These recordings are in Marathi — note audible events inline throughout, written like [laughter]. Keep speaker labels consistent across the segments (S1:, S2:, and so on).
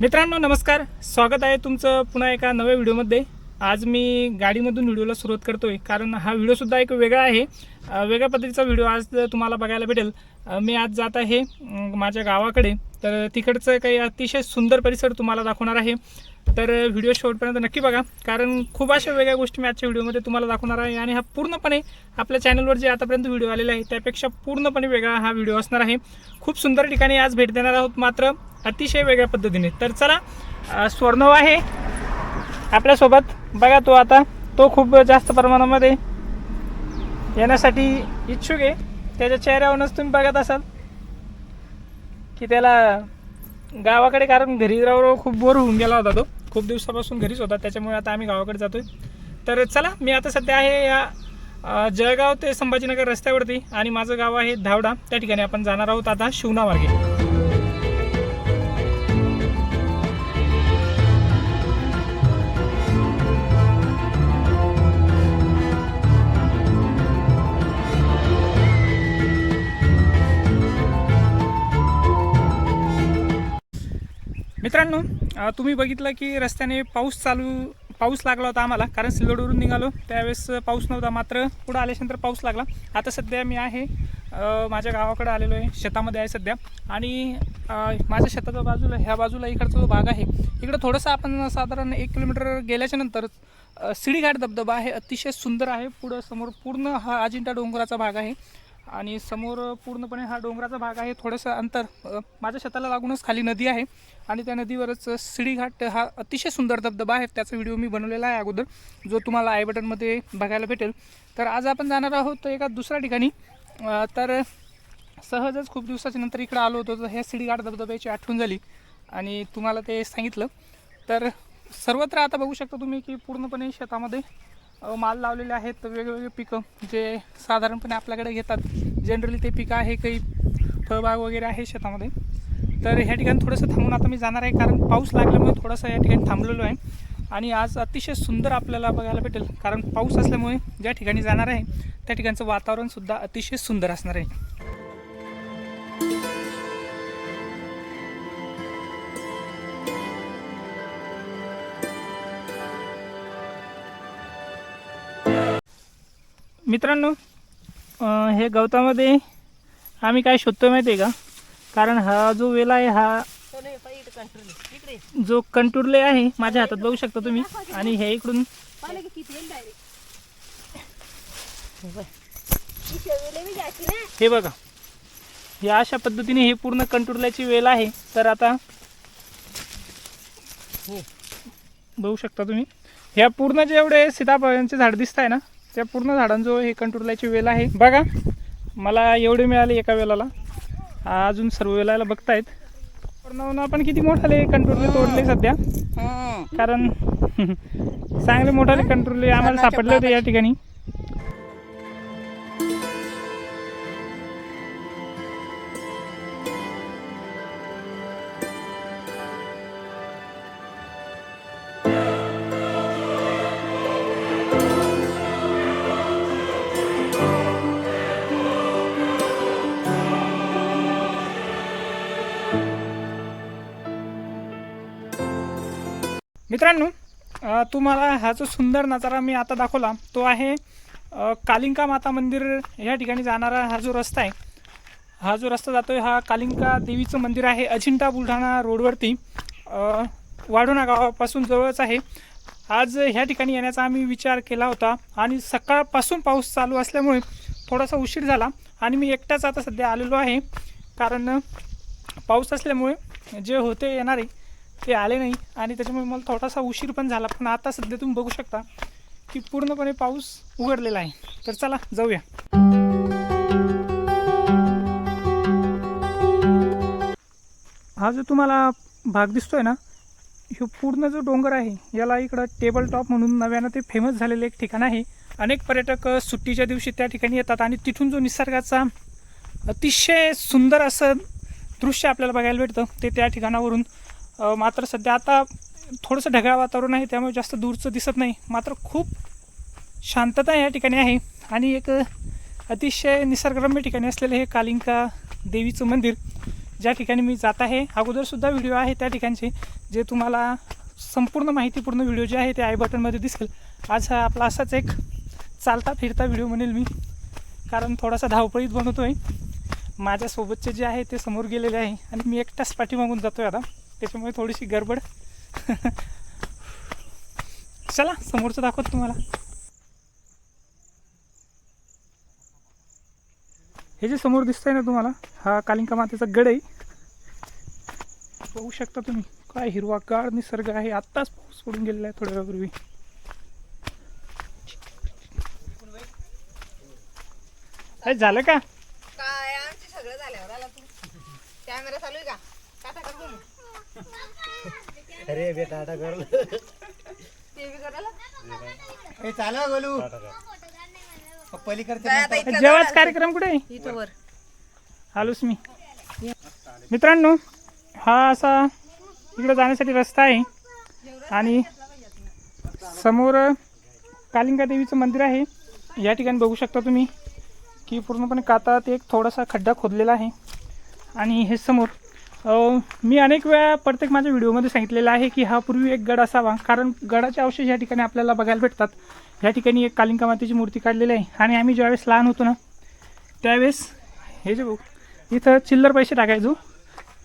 S1: मित्रांनो नमस्कार. स्वागत आहे तुमचं पुन्हा एका नव्या व्हिडिओमध्ये. आज मी गाडीमधून व्हिडिओला सुरुवात करतोय कारण हा व्हिडिओसुद्धा एक वेगळा आहे. वेगळ्या पद्धतीचा व्हिडिओ आज तुम्हाला बघायला भेटेल. मी आज जात आहे माझ्या गावाकडे. तर तिकडचं काही अतिशय सुंदर परिसर तुम्हाला दाखवणार आहे. तर व्हिडिओ शेवटपर्यंत नक्की बघा कारण खूप अशा वेगळ्या गोष्टी मी आजच्या व्हिडिओमध्ये तुम्हाला दाखवणार आहे आणि हा पूर्णपणे आपल्या चॅनलवर जे आतापर्यंत व्हिडिओ आलेला आहे त्यापेक्षा पूर्णपणे वेगळा हा व्हिडिओ असणार आहे. खूप सुंदर ठिकाणी आज भेट देणार आहोत मात्र अतिशय वेगळ्या पद्धतीने. तर चला स्वर्णव आहे आपल्यासोबत. बघा तो आता तो खूप जास्त प्रमाणामध्ये येण्यासाठी इच्छुक आहे. त्याच्या चेहऱ्यावरूनच तुम्ही बघत असाल की त्याला गावाकडे कारण घरी राहून खूप बोर होऊन गेला होता तो. खूप दिवसापासून घरीच होता त्याच्यामुळे आता आम्ही गावाकडे जातोय. तर चला मी आता सध्या आहे या जळगाव ते संभाजीनगर रस्त्यावरती आणि माझं गाव आहे धावडा. त्या ठिकाणी आपण जाणार आहोत आता शिवना मार्गे मित्रांनो तुम्ही बघितलं की रस्त्याने पाऊस चालू पाऊस लागला होता आम्हाला कारण सिल्लोडवरून निघालो. त्यावेळेस पाऊस नव्हता मात्र पुढं आल्याच्यानंतर पाऊस लागला. आता सध्या मी आहे माझ्या गावाकडे आलेलो आहे शेतामध्ये आहे सध्या. आणि माझ्या शेताच्या बाजूला ह्या बाजूला इकडचा जो भाग आहे इकडं थोडंसं आपण साधारण एक किलोमीटर गेल्याच्यानंतर सिडीघाट धबधबा आहे अतिशय सुंदर आहे. पुढं समोर पूर्ण हा अजिंठा डोंगराचा भाग आहे. आणि समोर पूर्णपणे हा डोंगराचा भाग आहे. थोडंसं अंतर माझ्या शेताला लागूनच खाली नदी आहे आणि त्या नदीवरच सिडीघाट हा अतिशय सुंदर धबधबा आहे. त्याचा व्हिडिओ मी बनवलेला आहे अगोदर जो तुम्हाला आय बटनमध्ये बघायला भेटेल. तर आज आपण जाणार आहोत एका दुसऱ्या ठिकाणी. तर सहजच खूप दिवसाच्या नंतर इकडं आलो होतो तर ह्या सिडीघाट धबधब्याची आठवण झाली आणि तुम्हाला ते सांगितलं. तर सर्वत्र आता बघू शकता तुम्ही की पूर्णपणे शेतामध्ये माल लावलेले आहेत वेगवेगळे पिकं जे साधारणपणे आपल्याकडे घेतात. जनरली ते पिकं आहे काही फळबाग वगैरे आहे शेतामध्ये. तर ह्या ठिकाणी थोडंसं थांबून आता मी जाणार आहे कारण पाऊस लागल्यामुळे थोडंसं या ठिकाणी थांबलेलो आहे. आणि आज अतिशय सुंदर आपल्याला बघायला भेटेल कारण पाऊस असल्यामुळे ज्या ठिकाणी जाणार आहे त्या ठिकाणचं वातावरणसुद्धा अतिशय सुंदर असणार आहे. मित्रांनो हे गवतामध्ये आम्ही काय शोधतो माहिती आहे का? कारण हा जो वेल आहे हा जो कंटुरले आहे माझ्या हातात बघू शकता तुम्ही. आणि हे इकडून हे बघा. या अशा पद्धतीने हे पूर्ण कंटुरल्याची वेल आहे. तर आता बघू शकता तुम्ही. ह्या पूर्ण जेवढे सीताफळांचे झाड दिसत आहे ना त्या पूर्ण झाडांजवळ हे कंटुरल्याची वेल आहे. बघा मला एवढे मिळाले एका वेलाला. अजून सर्व वेलाला बघतायत. पूर्ण आपण किती मोठाले कंटुरले तोडले सध्या? कारण [laughs] चांगले मोठाले कंटुरले आम्हाला सापडले होते या ठिकाणी. मित्रांनो तुम्हाला हा जो सुंदर नजारा मी आता दाखवला. तो आहे कालिंका माता मंदिर या ठिकाणी जाणारा हा जो रस्ता आहे. हा जो रस्ता जातो आहे हा कालिंका देवीचं मंदिर आहे अजिंठा बुलढाणा रोडवरती. वाढोणा गावापासून जवळच आहे. आज ह्या ठिकाणी येण्याचा आम्ही विचार केला होता आणि सकाळपासून पाऊस चालू असल्यामुळे थोडासा उशीर झाला आणि मी एकटाच आता सध्या आलेलो आहे. कारण पाऊस असल्यामुळे जे होते येणारे ते आले नाही. आणि त्याच्यामुळे मला थोडासा उशीर पण झाला. पण आता सध्या तुम्ही बघू शकता की पूर्णपणे पाऊस उघडलेला आहे. तर चला जाऊया. हा जो तुम्हाला भाग दिसतोय ना ह्यो पूर्ण जो डोंगर आहे याला इकडं टेबल टॉप म्हणून नव्यानं ते फेमस झालेलं एक ठिकाण आहे. अनेक पर्यटक सुट्टीच्या दिवशी त्या ठिकाणी येतात आणि तिथून जो निसर्गाचा अतिशय सुंदर असं दृश्य आपल्याला बघायला भेटतं ते त्या ठिकाणावरून मात्र सध्या आता थोडंसं ढगाळ वातावरण आहे त्यामुळे जास्त दूरचं दिसत नाही. मात्र खूप शांतता या ठिकाणी आहे आणि एक अतिशय निसर्गरम्य ठिकाणी असलेलं हे कालिंका देवीचं मंदिर ज्या ठिकाणी मी जात आहे. अगोदरसुद्धा व्हिडिओ आहे त्या ठिकाणचे जे तुम्हाला संपूर्ण माहितीपूर्ण व्हिडिओ जे आहे ते आय बटनमध्ये दिसेल. आज हा आपला असाच एक चालता फिरता व्हिडिओ म्हणेल मी कारण थोडासा धावपळीत बनवतो आहे माझ्यासोबतचे जे आहे ते समोर गेलेले आहे आणि मी एकटाच पाठीमागून जातो आहे आता. त्याच्यामुळे थोडीशी गडबड. चला समोरचं दाखवत तुम्हाला. हे जे समोर दिसतंय ना तुम्हाला हा कालिंका मातेचा गड आहे. बघू शकता तुम्ही काय हिरवा गाळ निसर्ग आहे. आत्ताच पाऊस पडून गेलेला आहे थोड्या वेळापूर्वी झालं का?
S2: काय आमची सगळं झाल्यावर आला तू. कॅमेरा चालू आहे का?
S3: अरे बेटा आता कर.
S2: ते बी करायला
S3: ए चालव गोलू. पलीकडचे
S1: जेवाच कार्यक्रम कुठे? आहे
S2: इथं वर.
S1: आलोच मी. मित्रांनो हा असा इकडं जाण्यासाठी रस्ता आहे. आणि समोर कालिंगा देवीचं मंदिर आहे. या ठिकाणी बघू शकता तुम्ही की पूर्णपणे कातात एक थोडासा खड्डा खोदलेला आहे. आणि हे समोर मी अनेक वेळा प्रत्येक माझ्या व्हिडिओमध्ये सांगितलेलं आहे की हा पूर्वी एक गड असावा. कारण गडाचे अवशेष या ठिकाणी आपल्याला बघायला भेटतात. या ठिकाणी एक कालिंका मातेची मूर्ती काढलेली आहे. आणि आम्ही ज्यावेळेस लहान होतो ना त्यावेळेस हे जे बघू इथं चिल्लर पैसे टाकायचो.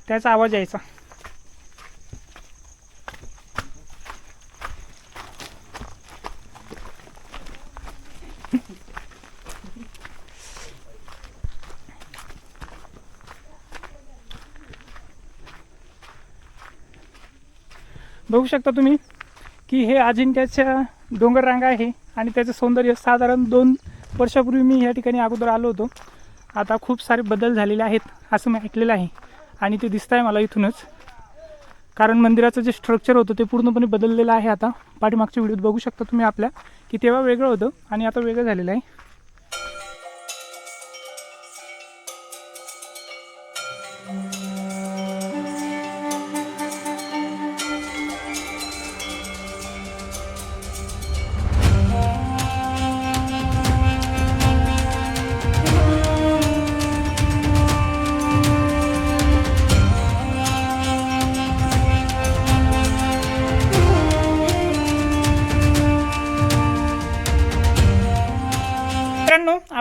S1: त्याचा आवाज यायचा. बघू शकता तुम्ही की हे अजिंक्याच्या डोंगर रांग आहे आणि त्याचं सौंदर्य साधारण दोन वर्षापूर्वी मी या ठिकाणी अगोदर आलो होतो. आता खूप सारे बदल झालेले आहेत असं मी ऐकलेलं आहे आणि ते दिसत आहे मला इथूनच. कारण मंदिराचं जे स्ट्रक्चर होतं ते पूर्णपणे बदललेलं आहे आता. पाठीमागच्या व्हिडिओत बघू शकता तुम्ही आपल्या की तेव्हा वेगळं होतं आणि आता वेगळं झालेलं आहे.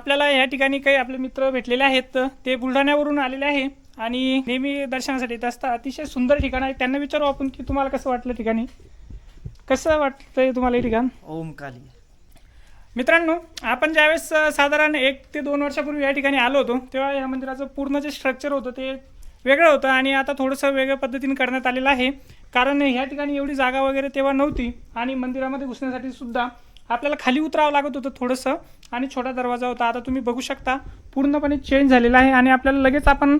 S1: आपल्याला या ठिकाणी काही आपले मित्र भेटलेले आहेत. ते बुलढाण्यावरून आलेले आहे आणि नेहमी दर्शनासाठी येत असतात. अतिशय सुंदर ठिकाण आहे. त्यांना विचारू आपण की तुम्हाला कसं वाटलं ठिकाणी? कसं वाटतंय तुम्हाला हे ठिकाण?
S3: ओम काली
S1: मित्रांनो आपण ज्यावेळेस साधारण एक ते दोन वर्षापूर्वी या ठिकाणी आलो होतो तेव्हा या मंदिराचं पूर्ण जे स्ट्रक्चर होतं ते वेगळं होतं आणि आता थोडंसं वेगळ्या पद्धतीने करण्यात आलेलं आहे. कारण ह्या ठिकाणी एवढी जागा वगैरे तेव्हा नव्हती आणि मंदिरामध्ये घुसण्यासाठी सुद्धा आपल्याला खाली उतरावं लागत होतं थोडंसं आणि छोटा दरवाजा होता. आता तुम्ही बघू शकता पूर्णपणे चेंज झालेला आहे आणि आपल्याला लगेच आपण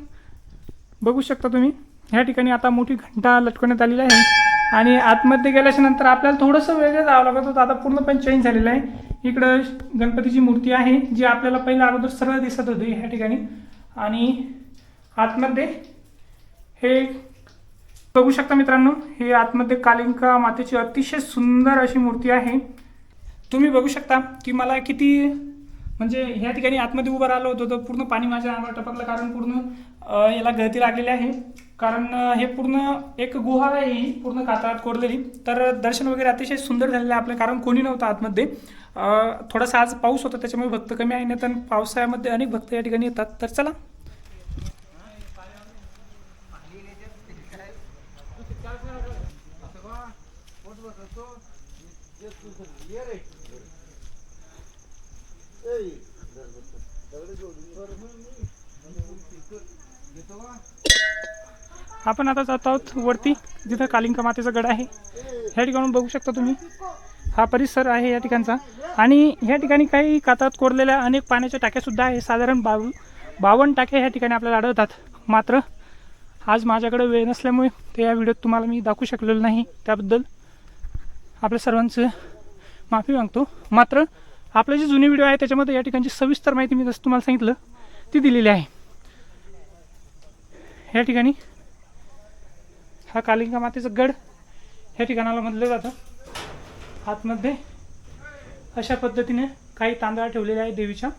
S1: बघू शकता तुम्ही. ह्या ठिकाणी आता मोठी घंटा लटकवण्यात आलेली आहे आणि आतमध्ये गेल्याच्यानंतर आपल्याला थोडंसं वेगळं जावं लागत होतं. आता पूर्णपणे चेंज झालेलं आहे. इकडं गणपतीची मूर्ती आहे जी आपल्याला पहिल्या अगोदर सरळ दिसत होती ह्या ठिकाणी. आणि आतमध्ये हे बघू शकता मित्रांनो हे आतमध्ये कालिंका मातेची अतिशय सुंदर अशी मूर्ती आहे. तुम्ही बघू शकता की मला किती म्हणजे ह्या ठिकाणी आतमध्ये उभं राहिलो होतो तर पूर्ण पाणी माझ्या अंगावर टपकलं कारण पूर्ण याला गळती लागलेली आहे. कारण हे पूर्ण एक गुहा आहे ही पूर्ण कातळात कोरलेली. तर दर्शन वगैरे अतिशय सुंदर झालेलं आहे आपलं कारण कोणी नव्हतं आतमध्ये. थोडासा आज पाऊस होता त्याच्यामुळे भक्त कमी आहे नाही तर पावसाळ्यामध्ये अनेक भक्त या ठिकाणी येतात. तर चला आपण आता जात आहोत वरती जिथं कालिंका मातेचा गड आहे. ह्या ठिकाणून बघू शकता तुम्ही. हा परिसर आहे या ठिकाणचा. आणि ह्या ठिकाणी काही कातात कोरलेल्या अनेक पाण्याच्या टाक्यासुद्धा आहे साधारण बाव बावन्न टाक्या ह्या ठिकाणी आपल्याला आढळतात. मात्र आज माझ्याकडे वेळ नसल्यामुळे ते या व्हिडिओत तुम्हाला मी दाखवू शकलेलो नाही. त्याबद्दल आपल्या सर्वांचं माफी मागतो. मात्र आपले जे जुने व्हिडिओ आहे त्याच्यामध्ये या ठिकाणची सविस्तर माहिती मी जसं तुम्हाला सांगितलं ती दिलेली आहे. या ठिकाणी हा कालिंगा मातेचा गड ह्या ठिकाणाला म्हटलं जातं. आतमध्ये अशा पद्धतीने काही तांदळा ठेवलेले आहे देवीच्या.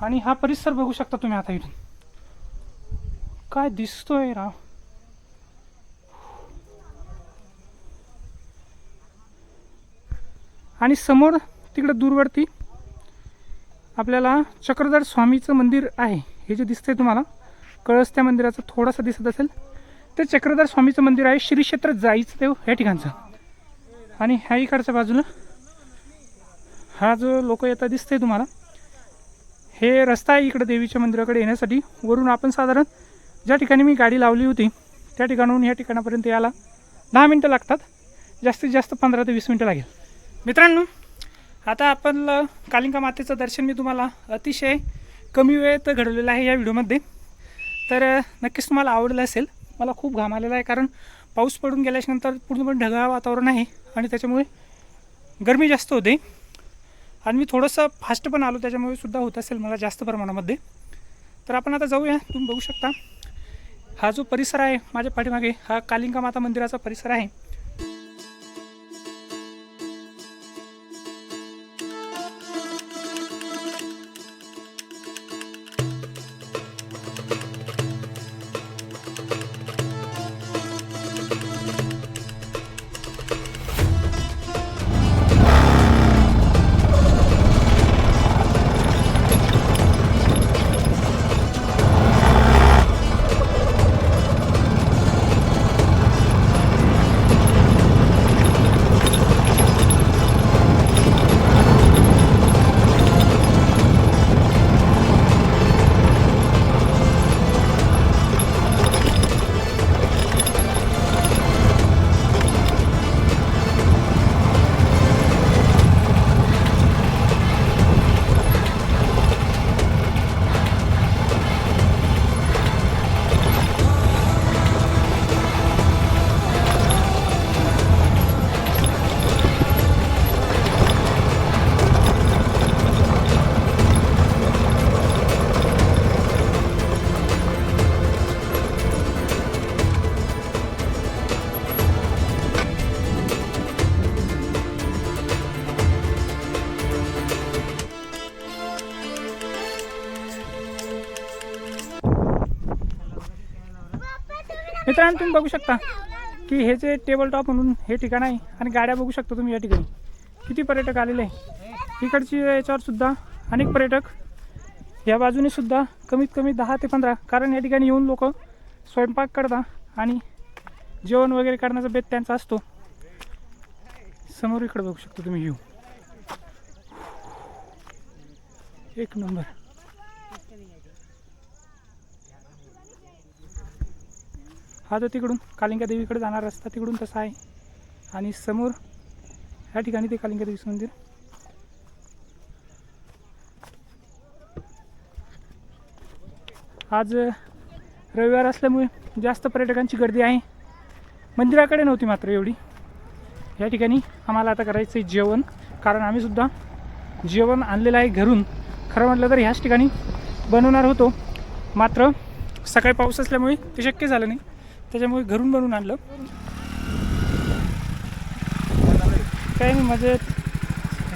S1: आणि हा परिसर बघू शकता तुम्ही आता इथून. काय दिसतोय राव. आणि समोर तिकडं दूरवरती आपल्याला चक्रधर स्वामीचं मंदिर आहे. हे जे दिसतंय तुम्हाला कळस त्या मंदिराचं थोडासा दिसत असेल. ते चक्रधर स्वामीचं मंदिर आहे श्री क्षेत्र जाईचं देव ह्या ठिकाणचं. आणि ह्या इकडच्या बाजूला हा जो लोक येता दिसतंय तुम्हाला हे रस्ता आहे इकडं देवीच्या मंदिराकडे येण्यासाठी. वरून आपण साधारण ज्या ठिकाणी मी गाडी लावली होती त्या ठिकाणाहून या ठिकाणापर्यंत यायला दहा मिनटं लागतात. जास्तीत जास्त पंधरा ते वीस मिनटं लागेल. मित्रांनो आता आपण कालिंका मातेचं दर्शन मी तुम्हाला अतिशय कमी वेळेत घडवलेलं आहे या व्हिडिओमध्ये. तर नक्कीच तुम्हाला आवडलं असेल. मला खूप घाम आलेला आहे कारण पाऊस पडून गेल्याच्यानंतर पूर्णपणे ढगाळ वातावरण आहे आणि त्याच्यामुळे गरमी जास्त होते. आणि मी थोडंसं फास्ट पण आलो त्याच्यामुळे सुद्धा होत असेल मला जास्त प्रमाणामध्ये. तर आपण आता जाऊया. तुम्ही बघू शकता हा जो परिसर आहे माझ्या पाठीमागे हा कालिंका माता मंदिराचा परिसर आहे. ठिकाण तुम्ही बघू शकता. की हे जे टेबल टॉप म्हणून हे ठिकाण आहे आणि गाड्या बघू शकता तुम्ही या ठिकाणी. किती पर्यटक आलेले आहे. इकडची याच्यावर सुद्धा अनेक पर्यटक या बाजूने सुद्धा कमीत कमी दहा ते पंधरा कारण या ठिकाणी येऊन लोक स्वयंपाक करतात आणि जेवण वगैरे करण्याचा बेत त्यांचा असतो. समोर इकडे बघू शकता तुम्ही येऊ एक नंबर हा जो तिकडून कालिंगा देवीकडे जाणारा रस्ता तिकडून तसा आहे. आणि समोर ह्या ठिकाणी ते कालिंगा देवीचं मंदिर. आज रविवार असल्यामुळे जास्त पर्यटकांची गर्दी आहे. मंदिराकडे नव्हती मात्र एवढी. या ठिकाणी आम्हाला आता करायचं आहे जेवण. कारण आम्हीसुद्धा जेवण आणलेलं आहे घरून. खरं म्हटलं तर ह्याच ठिकाणी बनवणार होतो. मात्र सकाळी पाऊस असल्यामुळे ते शक्य झालं नाही. त्याच्यामुळे घरून बनवून आणलं. काही नाही म्हणजे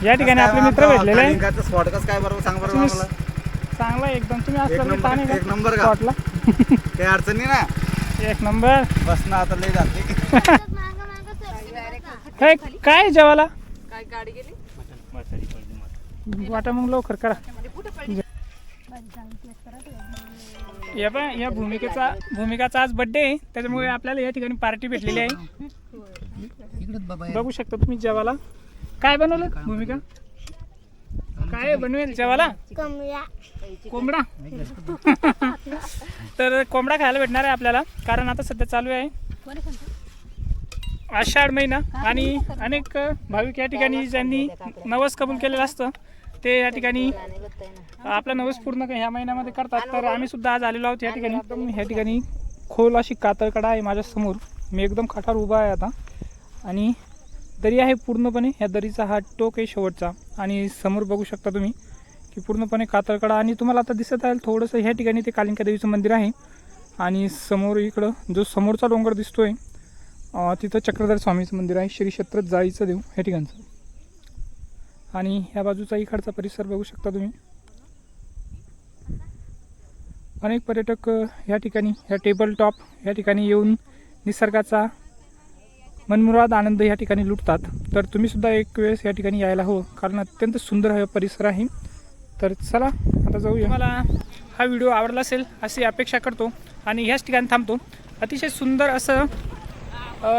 S1: या ठिकाणी आपले मित्र भेटलेले आहे
S3: काय बरोबर सांग बरोबर
S1: तुम्ही
S3: आम्हाला.
S1: चांगला आहे एकदम. तुम्ही
S3: एक
S1: असता
S3: नंबर-
S1: ताणे
S3: एक नंबर का?
S1: स्पॉटला [laughs]
S3: काही अडचणी ना?
S1: एक नंबर.
S3: बस ना आता लय जाते
S1: हे काय जेवाला
S2: काय गाडी गेली?
S1: वाटा मग लवकर करा.
S2: म्हणजे कुठं पडली
S1: या बा या भूमिकेचा भूमिकाचा आज बड्डे आहे. त्याच्यामुळे आपल्याला या ठिकाणी पार्टी भेटलेली आहे. बघू शकता तुम्ही जेवाला काय बनवलं भूमिका? काय बनवेल जेवाला कोंबडा? [laughs] तर कोंबडा खायला भेटणार आहे आपल्याला. कारण आता सध्या चालू आहे. आषाढ महिना. आणि अनेक भाविक या ठिकाणी ज्यांनी नवस कबूल केलेलं असतं ते या ठिकाणी आपला नवस पूर्ण ह्या महिन्यामध्ये करतात. तर आम्ही सुद्धा आज आलेलो आहोत या ठिकाणी. एकदम ह्या ठिकाणी खोल अशी कातळकडा आहे माझ्यासमोर मी एकदम खाटावर उभा आहे आता. आणि दरी आहे पूर्णपणे. ह्या दरीचा हा टोक आहे शेवटचा. आणि समोर बघू शकता तुम्ही की पूर्णपणे कातळकडा. आणि तुम्हाला आता दिसत आहे थोडंसं ह्या ठिकाणी ते कालिंका देवीचं मंदिर आहे. आणि समोर इकडं जो समोरचा डोंगर दिसतोय तिथं चक्रधर स्वामीचं मंदिर आहे. श्री क्षेत्र जाळीचं देव ह्या ठिकाणचं. आणि ह्या बाजूचा इकडचा परिसर बघू शकता तुम्ही. अनेक पर्यटक या ठिकाणी ह्या टेबल टॉप या ठिकाणी येऊन निसर्गाचा मनमुराद आनंद या ठिकाणी लुटतात. तर तुम्हीसुद्धा एक वेळेस या ठिकाणी यायला हवं कारण अत्यंत सुंदर हा परिसर आहे. तर चला आता जाऊया. मला हा व्हिडिओ आवडला असेल अशी अपेक्षा करतो आणि ह्याच ठिकाणी थांबतो. अतिशय सुंदर असं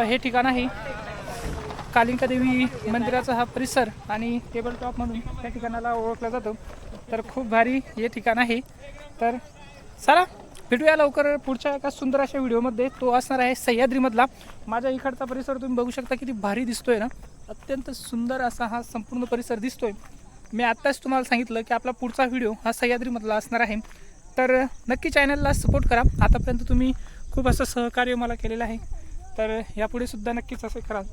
S1: हे ठिकाण आहे. कालिंका देवी मंदिराचा हा परिसर आणि टेबल टॉप म्हणून त्या ठिकाणाला ओळखलं जातं. तर खूप भारी हे ठिकाण आहे. तर चला भेटूया लवकर पुढच्या एका सुंदर अशा व्हिडिओमध्ये. तो असणार आहे सह्याद्रीमधला. माझ्या इकडचा परिसर तुम्ही बघू शकता किती भारी दिसतोय ना. अत्यंत सुंदर असा हा संपूर्ण परिसर दिसतोय. मी आत्ताच तुम्हाला सांगितलं की आपला पुढचा व्हिडिओ हा सह्याद्रीमधला असणार आहे. तर नक्की चॅनलला सपोर्ट करा. आतापर्यंत तुम्ही खूप असं सहकार्य मला केलेलं आहे. तर यापुढे सुद्धा नक्कीच असं कराल.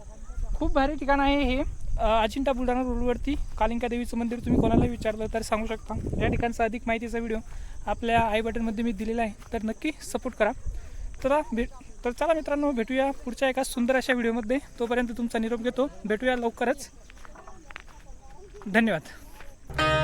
S1: खूप भारी ठिकाण आहे हे. अजिंठा बुलढाणा रोडवरती कालिंका देवीचं मंदिर तुम्ही कोणाला विचारलं तर सांगू शकता. या ठिकाणचा अधिक माहितीचा व्हिडिओ आपल्या आई बटनमध्ये मी दिलेला आहे. तर नक्की सपोर्ट करा. चला भेट तर चला मित्रांनो भेटूया पुढच्या एका सुंदर अशा व्हिडिओमध्ये तोपर्यंत तुमचा निरोप घेतो. भेटूया लवकरच. धन्यवाद.